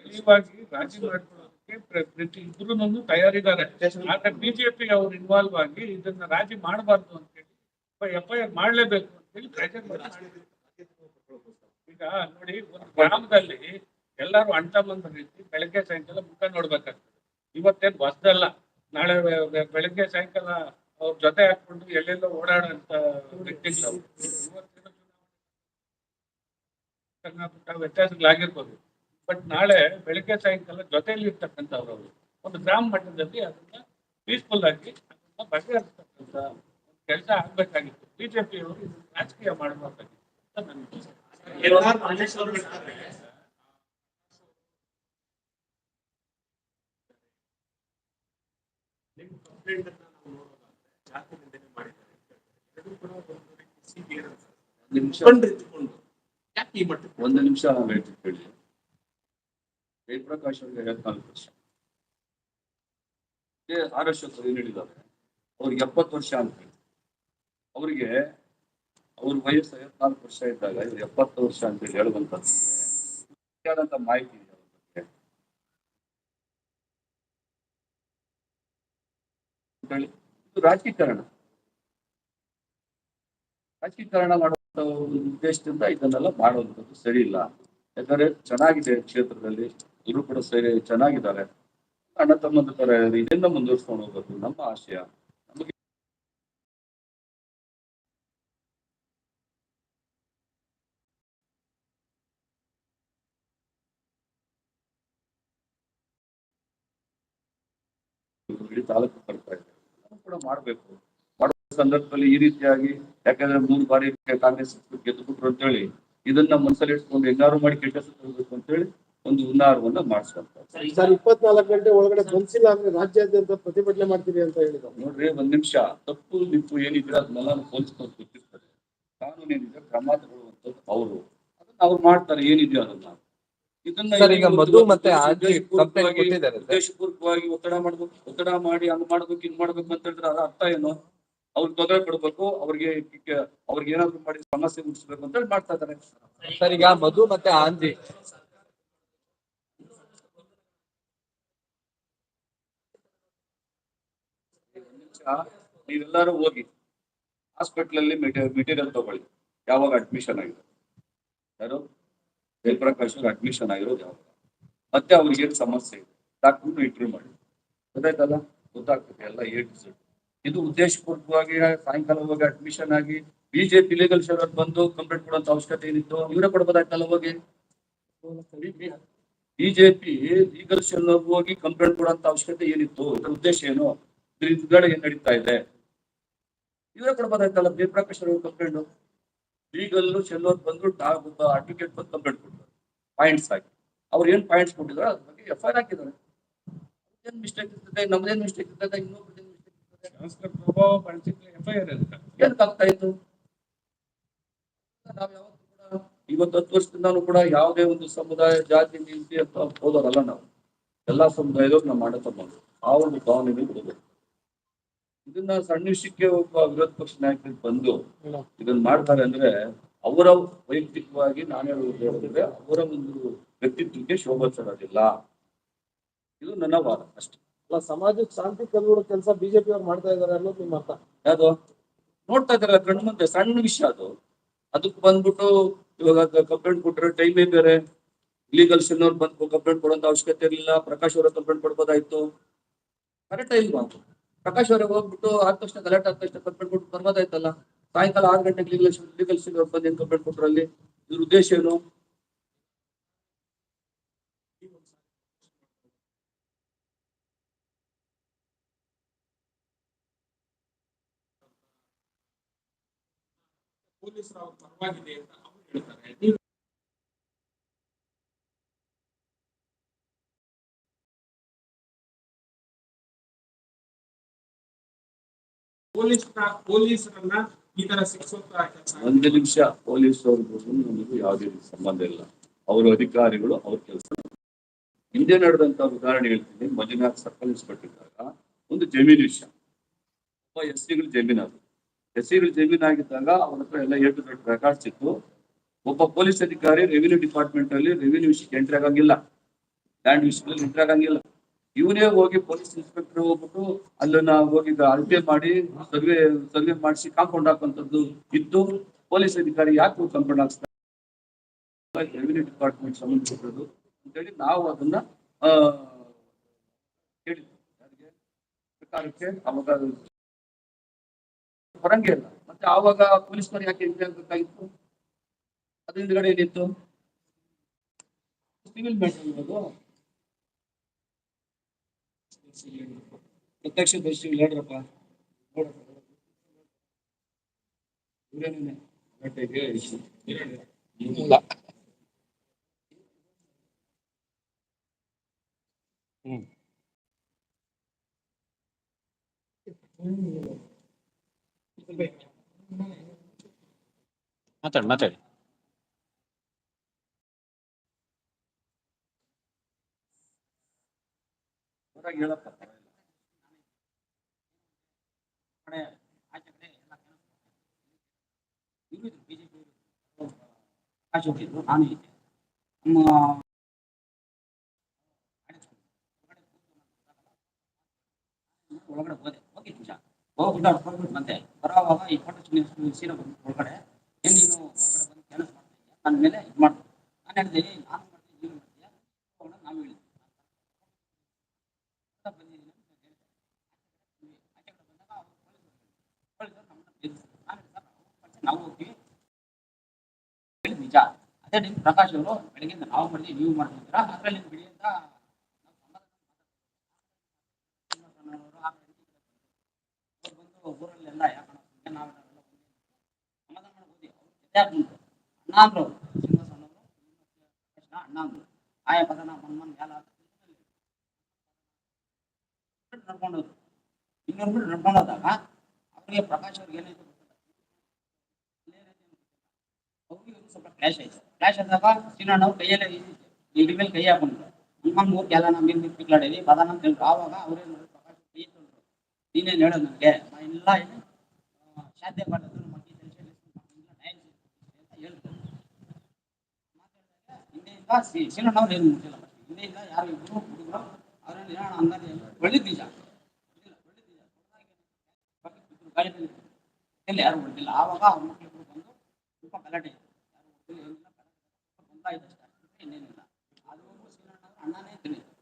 ಲಘುವಾಗಿ ರಾಜಿ ಮಾಡ್ಕೊಳ್ಳೋದಕ್ಕೆ ಪ್ರತಿ ಇಬ್ರು ತಯಾರಿದ್ದಾರೆ. ಆದ್ರೆ ಬಿಜೆಪಿ ಅವ್ರು ಇನ್ವಾಲ್ವ್ ಆಗಿ ಇದನ್ನ ರಾಜಿ ಮಾಡಬಾರ್ದು ಅಂತ ಹೇಳಿ ಎಫ್ ಐ ಆರ್ ಮಾಡ್ಲೇಬೇಕು ಅಂತ ಹೇಳಿ ಪ್ರೆಷರ್ ಮಾಡಿ ಈಗ ನೋಡಿ ಒಂದು ಗ್ರಾಮದಲ್ಲಿ ಎಲ್ಲರೂ ಅಂಟಮಂದ ರೀತಿ ಬೆಳಗ್ಗೆ ಸಾಯಂಕಾಲ ಮುಖ ನೋಡ್ಬೇಕಾಗ್ತದೆ. ಇವತ್ತೇನು ಹೊಸದಲ್ಲ ನಾಳೆ ಬೆಳಗ್ಗೆ ಸಾಯಂಕಾಲ ಅವ್ರ ಜೊತೆ ಹಾಕೊಂಡು ಎಲ್ಲೆಲ್ಲೋ ಓಡಾಡಂತ ವ್ಯಕ್ತಿಗಳು ಸಣ್ಣ ಪುಟ್ಟ ವ್ಯತ್ಯಾಸಗಳಾಗಿರ್ಬೋದು. ಬಟ್ ನಾಳೆ ಬೆಳಗ್ಗೆ ಸಾಯಂಕಾಲ ಜೊತೆಯಲ್ಲಿ ಇರ್ತಕ್ಕಂಥವ್ರು ಅವರು. ಒಂದು ಗ್ರಾಮ ಮಟ್ಟದಲ್ಲಿ ಅದನ್ನ ಪೀಸ್ಫುಲ್ ಆಗಿ ಅದನ್ನ ಬಗೆಹರಿಸ್ತಕ್ಕಂಥ ಕೆಲಸ ಆಗ್ಬೇಕಾಗಿತ್ತು. ಬಿಜೆಪಿ ಅವರು ರಾಜಕೀಯ ಮಾಡಬೇಕಾಗಿತ್ತು ಅಂತ ನನ್ನ ಕಂಪ್ಲೇಂಟ್ ನಾವು ಜಾತಿ ಅದು ಕೂಡ ನಿಮಿಷ ಕೊಂಡ್ರಿದ್ದುಕೊಂಡು ಯಾಕೆ ಈ ಮಟ್ಟಕ್ಕೆ ಒಂದು ನಿಮಿಷ ಕೇಳಿ ಜಯಪ್ರಕಾಶ್ ಅವರಿಗೆ ಐವತ್ನಾಲ್ಕು ವರ್ಷ ಕೆ ಅಶೋಕ್ ಏನ್ ಹೇಳಿದ್ದಾರೆ ಅವ್ರಿಗೆ ಎಪ್ಪತ್ತು ವರ್ಷ ಅಂತ ಅವರಿಗೆ ಅವ್ರ ವಯಸ್ಸು ಐವತ್ನಾಲ್ಕು ವರ್ಷ ಇದ್ದಾಗ ಇವ್ರು ಎಪ್ಪತ್ತು ವರ್ಷ ಅಂತ ಹೇಳಿ ಸರಿಯಾದಂತ ಮಾಹಿತಿ ಇದೆ ಅವ್ರ ಬಗ್ಗೆ ಹೇಳಿ ರಾಜಕೀಕರಣ. ರಾಜಕೀಕರಣ ಮಾಡುವಂತ ಉದ್ದೇಶದಿಂದ ಇದನ್ನೆಲ್ಲ ಮಾಡುವಂಥದ್ದು ಸರಿ ಇಲ್ಲ. ಯಾಕಂದ್ರೆ ಚೆನ್ನಾಗಿದೆ ಕ್ಷೇತ್ರದಲ್ಲಿ ಇವರು ಕೂಡ ಸರಿ, ಚೆನ್ನಾಗಿದ್ದಾರೆ. ಅಣ್ಣ ತಮ್ಮಂದ ತರ ಇದನ್ನ ಮುಂದುವರ್ಸ್ಕೊಂಡು ಹೋಗೋದು ನಮ್ಮ ಆಶಯ. ನಮಗೆ ತಾಲೂಕು ಕೂಡ ಮಾಡಬೇಕು. ಮಾಡುವ ಸಂದರ್ಭದಲ್ಲಿ ಈ ರೀತಿಯಾಗಿ ಯಾಕಂದ್ರೆ ಮೂರು ಬಾರಿ ಕಾಂಗ್ರೆಸ್ ಗೆದ್ದುಬಿಟ್ರು ಅಂತೇಳಿ ಇದನ್ನ ಮನಸ್ಸಲ್ಲಿ ಇಟ್ಕೊಂಡು ಹೆಂಗಾರು ಮಾಡಿ ಕೆಟ್ಟ ಅಂತ ಅಂತೇಳಿ ಒಂದು ಹುನ್ನಾರವನ್ನ ಮಾಡಿಸ್ಕೊಂತಾರೆ ಸರ್ ಇಪ್ಪತ್ನಾಲ್ಕು ಗಂಟೆ ಒಳಗಡೆ ಬಂದಿಲ್ಲ ಅಂದ್ರೆ ರಾಜ್ಯಾದ್ಯಂತ ಪ್ರತಿಭಟನೆ ಮಾಡ್ತೀರಿ ಅಂತ ಹೇಳಿದ್ರು. ನೋಡ್ರಿ ಒಂದ್ ನಿಮಿಷ. ತಪ್ಪು ನಿಪ್ಪು ಏನಿದ್ರೆ ಅದನ್ನೆಲ್ಲ ಹೋಲಿಸ್ಕೊಂಡು ಗೊತ್ತಿರ್ತದೆ. ಕಾನೂನು ಏನಿದೆ ಕ್ರಮ ತಗೊಳ್ಳುವಂಥದ್ದು ಅವರು. ಅದನ್ನ ಅವ್ರು ಮಾಡ್ತಾರೆ ಏನಿದೆಯೋ ಅದನ್ನ ಸರ್, ಈಗ ಮಧು ಮತ್ತೆ ಆಂಟಿ complaint ಕೊಟ್ಟಿದ್ದಾರೆ ಸರ್. ಉದ್ದೇಶಪೂರ್ವಕವಾಗಿ ಒತ್ತಡ ಮಾಡ್ಬೇಕು ಒತ್ತಡ ಮಾಡಿ ಹಂಗ್ ಮಾಡ್ಬೇಕು ಹಿಂಗ್ ಮಾಡ್ಬೇಕು ಅಂತ ಹೇಳಿದ್ರೆ ಅದ್ರ ಅರ್ಥ ಏನು? ಅವ್ರಿಗೆ ತೊಂದರೆ ಕೊಡ್ಬೇಕು ಅವ್ರಿಗೆ ಅವ್ರಿಗೆ ಏನಾದ್ರು ಮಾಡಿ ಸಮಸ್ಯೆ ಮುಗಿಸ್ಬೇಕು ಅಂತ ಹೇಳಿ ಮಾಡ್ತಾ ಇದಾರೆ ಸರ್ ಈಗ ಮಧು ಮತ್ತೆ ಆಂಜಿ ನಿಮಿಷ ನೀವೆಲ್ಲರೂ ಹೋಗಿ ಹಾಸ್ಪಿಟ್ಲಲ್ಲಿ ಮೆಟೀರಿಯಲ್ ತಗೊಳ್ಳಿ. ಯಾವಾಗ ಅಡ್ಮಿಷನ್ ಆಗಿದೆ? ಯಾರು? ಜಯಪ್ರಕಾಶ್ ಅಡ್ಮಿಷನ್ ಆಗಿರೋದು ಯಾವಾಗ ಮತ್ತೆ ಅವ್ರಿಗೆ ಏನ್ ಸಮಸ್ಯೆ? ಇದೆ ಡಾಕ್ಟರ್ ಇಂಟರ್ವ್ಯೂ ಮಾಡಿ. ಗೊತ್ತಾಯ್ತಲ್ಲ? ಗೊತ್ತಾಗ್ತದೆ, ಎಲ್ಲ ಎ ಟು ಝೆಡ್ ಇದು ಉದ್ದೇಶಪೂರ್ವಕವಾಗಿ ಸಾಯಂಕಾಲ ಹೋಗಿ ಅಡ್ಮಿಷನ್ ಆಗಿ ಬಿಜೆಪಿ ಲೀಗಲ್ ಶೇರ್ ಬಂದು ಕಂಪ್ಲೇಂಟ್ ಕೊಡುವಂತ ಅವಶ್ಯಕತೆ ಏನಿತ್ತು? ಇವರೇ ಕೊಡ್ಬೋದಾಯ್ತಲ್ಲ ಹೋಗಿ? ಬಿಜೆಪಿ ಲೀಗಲ್ ಶೆಲ್ ಹೋಗಿ ಕಂಪ್ಲೇಂಟ್ ಕೊಡುವಂತ ಅವಶ್ಯಕತೆ ಏನಿತ್ತು? ಇದರ ಉದ್ದೇಶ ಏನು? ಇದ್ರ ಹಿಂದ್ಗಡೆ ಏನ್ ನಡೀತಾ ಇದೆ? ಇವರೇ ಕೊಡ್ಬೋದಾಯ್ತಲ್ಲ? ಜಯಪ್ರಕಾಶ್ ಅವರು ಕಂಪ್ಲೇಂಟ್ ಲೀಗಲ್ ಶೆಲ್ಲೋರ್ ಬಂದ್ರು ಅಡ್ವೊಕೇಟ್ ಬಂದು ಕಂಪ್ಲೇಂಟ್ ಕೊಡ್ತಾರೆ ಪಾಯಿಂಟ್ಸ್ ಆಗಿ ಅವ್ರು ಏನ್ ಪಾಯಿಂಟ್ಸ್ ಕೊಟ್ಟಿದ್ದಾರೆ ಅದ್ರ ಬಗ್ಗೆ ಎಫ್ ಐ ಆರ್ ಹಾಕಿದ್ದಾರೆ. ಏನ್ ಮಿಸ್ಟೇಕ್ ಇರ್ತದೆ ನಮ್ದೇನ್ ಮಿಸ್ಟೇಕ್ ಇರ್ತದೆ ಮಿಸ್ಟೇಕ್ ಇರ್ತದೆ? ಪ್ರಭಾವ ಎಫ್ ಐ ಆರ್ ಇರುತ್ತೆ ಏನಕ್ಕೆ ಆಗ್ತಾ ಇತ್ತು? ನಾವ್ ಯಾವತ್ತೂ ಕೂಡ ಇವತ್ತು ಹತ್ತು ವರ್ಷದಿಂದಾನು ಕೂಡ ಯಾವುದೇ ಒಂದು ಸಮುದಾಯ ಜಾತಿ ನೀತಿ ಅಂತ ಹೋದವರಲ್ಲ ನಾವು. ಎಲ್ಲಾ ಸಮುದಾಯದವ್ರು ನಾವು ಮಾಡೋ ತಮ್ಮ ಆ ಒಂದು ಭಾವನೆಗೆ ಬಿಡಬೇಕು ಇದನ್ನ ಸಣ್ಣ ವಿಷಯಕ್ಕೆ ಒಬ್ಬ ವಿರೋಧ ಪಕ್ಷ ನಾಯಕರಿಗೆ ಬಂದು ಇದನ್ನ ಮಾಡ್ತಾರೆ ಅಂದ್ರೆ ಅವರ ವೈಯಕ್ತಿಕವಾಗಿ ನಾನು ಹೇಳುವುದು ಹೇಳಿದ್ರೆ ಅವರ ಒಂದು ವ್ಯಕ್ತಿತ್ವಕ್ಕೆ ಶೋಭೆ ತರೋದಿಲ್ಲ. ಇದು ನನ್ನ ವಾದ ಅಷ್ಟೇ. ಅಲ್ಲ ಸಮಾಜಕ್ಕೆ ಶಾಂತಿ ತಂದುಕೊಡೋ ಕೆಲಸ ಬಿಜೆಪಿ ಅವ್ರು ಮಾಡ್ತಾ ಇದಾರೆ ಅನ್ನೋದು ನಿಮ್ಮ ಅರ್ಥ. ಯಾವ್ದು? ನೋಡ್ತಾ ಇದಾರಲ್ಲ ಕಣ್ಣು ಮುಂದೆ ಸಣ್ಣ ವಿಷಯ ಅದು. ಅದಕ್ಕೆ ಬಂದ್ಬಿಟ್ಟು ಇವಾಗ ಕಂಪ್ಲೇಂಟ್ ಕೊಟ್ರೆ ಟೈಮೇ ಬೇರೆ? ಲೀಗಲ್ ಅವ್ರು ಬಂದು ಕಂಪ್ಲೇಂಟ್ ಕೊಡುವಂತ ಅವಶ್ಯಕತೆ ಇರಲಿಲ್ಲ ಪ್ರಕಾಶ್ ಅವರ ಕಂಪ್ಲೇಂಟ್ ಕೊಡ್ಬೋದಾಯ್ತು. ಕರೆಕ್ಟ್ ಇಲ್ವಾ ಪ್ರಕಾಶ್ ಅವ್ರಿಗೆ ಹೋಗ್ಬಿಟ್ಟು ಆದ ತಕ್ಷಣ ಗಲಾಟೆ ಆದ ತಕ್ಷಣ ಕಂಪ್ಲೇಂಟ್ ಕೊಟ್ಟು ಬರ್ಬೋದಾಯ್ತಲ್ಲ ಸಾಯಂಕಾಲ ಆರು ಗಂಟೆಗೆ ಲೀಗಲ್ ಲೀಗಲ್ ಸಿಲ್ ಬಂದು ಏನ್ ಕಂಪ್ಲೇಂಟ್ ಕೊಟ್ಟರು ಅಲ್ಲಿ ಇದ್ರ ಉದ್ದೇಶ ಏನು? ಪೊಲೀಸರು ಪರವಾಗಿದೆ ಅಂತ ಅವ್ರು ಹೇಳ್ತಾರೆ. ಪೊಲೀಸರನ್ನ ಈ ತರ ಒಂದು ನಿಮಿಷ ಪೊಲೀಸ್ ನಮಗೂ ಯಾವುದೇ ಸಂಬಂಧ ಇಲ್ಲ. ಅವರು ಅಧಿಕಾರಿಗಳು, ಅವ್ರ ಕೆಲಸ. ಹಿಂದೆ ನಡೆದಂತ ಉದಾಹರಣೆ ಹೇಳ್ತೀನಿ. ಮಂಜುನಾಥ್ ಸರ್ಕಲ್ ಇನ್ಸ್ಪೆಕ್ಟರ್ ಒಂದು ಜಮೀನು ವಿಷಯ. ಒಬ್ಬ ಎಸ್ ಸಿಗಳು ಜಮೀನು ಅದು ಎಸ್ ಸಿಗಳು ಜಮೀನ್ ಆಗಿದ್ದಾಗ ಅವ್ರ ಹತ್ರ ಎಲ್ಲ ಏಟು ದೊಡ್ಡ ರೆಕಾರ್ಡ್ಸ್ ಇತ್ತು. ಒಬ್ಬ ಪೊಲೀಸ್ ಅಧಿಕಾರಿ ರೆವಿನ್ಯೂ ಡಿಪಾರ್ಟ್ಮೆಂಟ್ ಅಲ್ಲಿ ರೆವಿನ್ಯೂ ವಿಷಯಕ್ಕೆ ಎಂಟ್ರಿ ಆಗಂಗಿಲ್ಲ. ಲ್ಯಾಂಡ್ ವಿಷಯದಲ್ಲಿ ಎಂಟ್ರಿ ಆಗಂಗಿಲ್ಲ. ಇವನೇ ಹೋಗಿ ಪೊಲೀಸ್ ಇನ್ಸ್ಪೆಕ್ಟರ್ ಹೋಗ್ಬಿಟ್ಟು ಅಲ್ಲನ್ನ ಹೋಗಿ ಅಳತೆ ಮಾಡಿ ಸರ್ವೆ ಸರ್ವೆ ಮಾಡಿಸಿ ಕಾಂಪೌಂಡ್ ಹಾಕುವಂತದ್ದು ಇದ್ದು ಪೊಲೀಸ್ ಅಧಿಕಾರಿ ಯಾಕೆ ಕಾಂಪೌಂಡ್ ಹಾಕ್ಸ್ತಾರೆ ರೆವಿನ್ಯೂ ಡಿಪಾರ್ಟ್ಮೆಂಟ್ ಸಂಬಂಧಪಟ್ಟದ್ದು ಅಂತೇಳಿ ನಾವು ಅದನ್ನ ಹೇಳಿದ್ವಿ ಸರ್ಕಾರಕ್ಕೆ ಅವಾಗ ಹೊರಂಗೆ ಇಲ್ಲ. ಮತ್ತೆ ಆವಾಗ ಪೊಲೀಸ್ನವ್ರು ಯಾಕೆ ಎಂಟ್ರಿ ಆಗ್ಬೇಕಾಗಿತ್ತು? ಅದ್ರ ಹಿಂದ್ಗಡೆ ಏನಿತ್ತು? ಸಿವಿಲ್ ಮ್ಯಾಟರ್ ಇರೋದು. ಪ್ರತ್ಯಕ್ಷ ದರ್ಶಿಗಳು ಹೇಳ್ರಪ್ಪ ನೋಡಪ್ಪ ಇವರೇನೇನೆ ಗಂಟೆಗೆ ಇಷ್ಟು. ಮೂಲ ಮಾತಾಡಿ ಮಾತಾಡಿ ಹೊರಗೆ ಹೇಳಪ್ಪ ಒಳಗಡೆ ಹೋದೆ. ಹೋಗಿ ಬಂದೆ. ಬರೋವಾಗ ಈ ಫೋಟೋ ಸೀರೆ ಬಂದು ಒಳಗಡೆ. ಏನ್ ನೀನು ಹೊರಗಡೆ ಬಂದು ಕೆಲಸ ಮಾಡ್ತಾ ಇದು ಮಾಡ್ತೀನಿ ನಾನು ಹೇಳಿದೆ ನಾನು ಮಾಡ್ತೀನಿ ನೀನು ಮಾಡ್ತೀಯಾ ಹೋಗೋಣ ನಾವು ಹೇಳಿದ್ವಿ ಬಂದಿದ್ದೀನಿ ಅಂತ ಹೇಳಿದೆ. ಆಚೆ ಕಡೆ ಬಂದಾಗ ಅವ್ರು ಪೊಲೀಸರು ಪೊಲೀಸರು ನಮ್ಮನ್ನ ಎದುರಿಸಿದ್ರು. ನಾನು ಹೇಳಿದೆ, "ಸರ್, ನಾವು ಮತ್ತೆ ನಾವು ಹೋಗ್ತೀವಿ ಹೇಳಿದ್ ನಿಜ ಅದೇ ನಿಮ್ ಪ್ರಕಾಶ್ ಅವರು ಬೆಳಗ್ಗೆಯಿಂದ ನಾವು ಮಾಡಿ ನೀವು ಮಾಡ್ತಿದ್ದೀರಾ ಅದ್ರಲ್ಲಿ ಬಿಡಿ ಅಂತ ನಾವು ಬಂದು ಊರಲ್ಲೆಲ್ಲ ಎಲ್ಲ ಬಂದು ಸಮಾಧಾನ ಮಾಡಿ ಹೋದ್ವಿ ಅವ್ರು ಜೊತೆ ಹಾಕ್ಬಿಟ್ರು ಅಣ್ಣ ಅಂದ್ರು ಅವ್ರು. ಶ್ರೀನಿವಾಸಣ್ಣವರು ಕೃಷ್ಣ ಅಣ್ಣ ಅಂದ್ರು ಆಯ ಪದನ ಮನ್ಮನ್ ಮೇಲ ನಡ್ಕೊಂಡು ಹೋದ್ರು ಇನ್ನೂರು ಮೀಟರ್ ನಡ್ಕೊಂಡು ಹೋದಾಗ ಅವ್ರಿಗೆ ಪ್ರಕಾಶ್ ಅವ್ರಿಗೆ ಏನಾಯ್ತು ಅವ್ರಿಗೆ ಸ್ವಲ್ಪ ಕ್ಲಾಶ್ ಆಯ್ತು. ಕ್ಲಾಶ್ ಆದಾಗ ಅವ್ರು ಕೈಯಲ್ಲೇ ಇದ್ರ ಮೇಲೆ ಕೈ ಹಾಕೊಂಡ್ರು ನಮ್ಮ ಮೂರು ಕೆಲ ನಮ್ಮ ಮೇಲೆ ಪಿಕ್ಲಾಡೇವಿ ಬದಾನ ಅಂತ ಆವಾಗ ಅವ್ರೇನು ಮಾಡಿದ್ರು? ಪ್ರಕಾಶ್ ಕೈ ತೊಂದ್ರು ನೀನೇನು ಹೇಳೋದು ನನಗೆ? ಎಲ್ಲ ಏನು ಸಾಧ್ಯ ಮಾಡೋದು ನಮ್ಮ ಅಕ್ಕಿ ಕೆಲಸ ಇಲ್ಲ ನ್ಯಾಯ ಸಿಗ್ತದೆ ಅಂತ ಹೇಳಿದ್ರು ಮಾತಾಡಿದಾಗ ಹಿಂದೆಯಿಂದ ಅವ್ರು ಏನು ಮುಟ್ಟಿಲ್ಲ. ಹಿಂದೆಯಿಂದ ಯಾರು ಇಬ್ಬರು ಹುಡುಗರು ಅವರಲ್ಲಿ ಹೇಳೋಣ ಅಂದಾಜು ಒಳ್ಳೆ ಬೀಜ. ಎಲ್ಲಿ ಯಾರು ಹೊಡೆದಿಲ್ಲ ಆವಾಗ ಅವ್ರ ಮಕ್ಕಳಿಗೂ ಬಂದು ಸ್ವಲ್ಪ ಗಲಾಟೆ ಯಾರು ಹೊಡೆದಿಲ್ಲ ಏನಿಲ್ಲ ಬಂದಾಯ್ತು ಅಷ್ಟೇ. ಇನ್ನೇನಿಲ್ಲ ಅದು ಸೀನಣ್ಣ ಅಣ್ಣನೇ ತಿನ್ನಿದ್ರು.